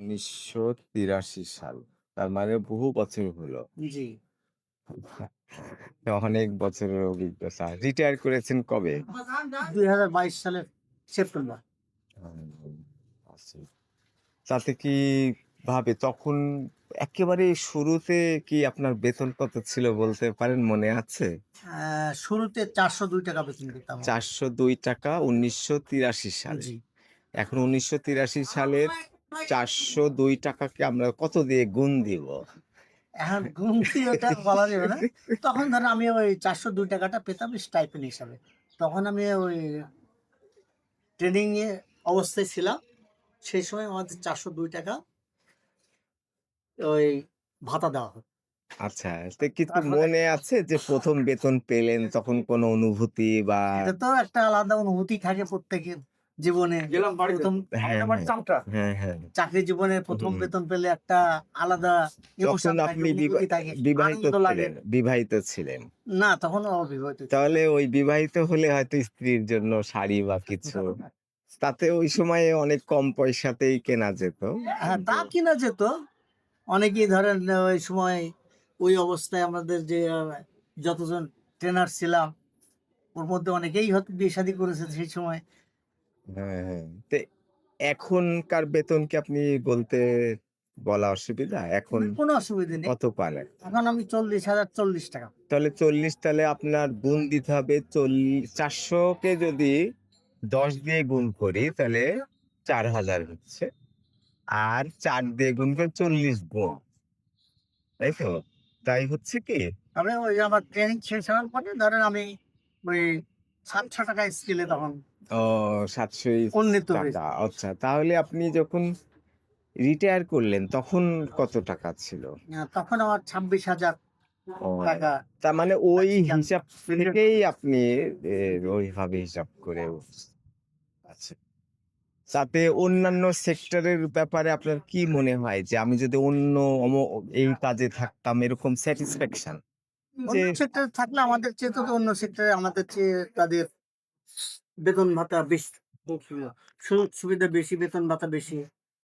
উনিশশো তিরাশি সাল। তার মানে বহু বছর হলো। জি। অনেক বছরের অভিজ্ঞতা। রিটায়ার করেছেন কবে? দুই হাজার বাইশ সালের সেপ্টেম্বর। তাতে কি ভাবে তখন একেবারে শুরুতে কি আপনার বেতন কত ছিল বলতে পারেন মনে আছে? আহ, শুরুতে চারশো দুই টাকা বেতন দুই টাকা উনিশশো তিরাশি সালে। জি। এখন উনিশশো তিরাশি সালের চারশো দুই টাকাকে আমরা কত দিয়ে গুণ দিব? এখন গুনতি ওটা বলা যাবে না। তখন ধরেন আমি ওই চারশো দুই টাকাটা পেতাম স্টাইপেন হিসাবে। তখন আমি ওই ট্রেনিং এ অবস্থায় ছিলাম। সেই সময় আমাদের চারশো দুই টাকা ওই ভাতা দেওয়া হতো আচ্ছা কিন্তু মনে আছে যে প্রথম বেতন পেলেন তখন কোনো অনুভূতি বা এটা তো একটা আলাদা অনুভূতি থাকে প্রত্যেকের। জীবনে প্রথম হ্যাঁ হ্যাঁ হ্যাঁ চাকরি জীবনে প্রথম বেতন পেলে একটা আলাদা বিবাহিত ছিলেন বিবাহিত ছিলেন। না তখন অবিবাহিত তাহলে ওই বিবাহিত হলে হয়তো স্ত্রীর জন্য শাড়ি বা কিছু। তাতে ওই সময়ে অনেক কম পয়সাতেই কেনা যেত। হ্যাঁ তা কেনা যেত। অনেকেই ধরেন ওই সময় ওই অবস্থায় আমাদের যে যতজন ট্রেনার ছিলাম ওর মধ্যে অনেকেই হয়তো বিয়ে শাদী করেছে সেই সময়। হ্যাঁ হ্যাঁ। তো এখনকার বেতন কি আপনি বলতে বলা অসুবিধা? এখন কোনো অসুবিধা নেই। কত পান এখন আমি চল্লিশ হাজার চল্লিশ টাকা। তাহলে চল্লিশ তাহলে আপনার গুণ দিতে হবে চল্লিশ চারশোকে যদি দশ দিয়ে গুণ করি তাহলে চার হাজার হচ্ছে। আর চার দিয়ে গুণ করে চল্লিশ গুণ। তাই তো? তাই হচ্ছে কি? তবে ওই আমার ট্রেনিং শেষ হওয়ার পরে ধরেন আমি ওই সাতশো টাকা স্কেলে তখন ও সাতশো উন্নীত হয়েছে। টাকা আচ্ছা তাহলে আপনি যখন রিটায়ার করলেন তখন কত টাকা ছিল? আহ, তখন আমার ছাব্বিশ হাজার ও, টাকা তার মানে ওই হিসাব থেকেই আপনি এ, ওইভাবে হিসাব করে আচ্ছা। তাতে অন্যান্য সেক্টরের ব্যাপারে আপনার কি মনে হয়? যে আমি যদি অন্য অম- এই কাজে থাকতাম এরকম স্যাটিসফ্যাকশন অন্য সেক্টরে থাকলে আমাদের চেয়ে তো অন্য সেক্টরে আমাদের চেয়ে তাদের বেতন ভাতা বেশি সুযোগ সুবিধা বেশি বেতন ভাতা বেশি।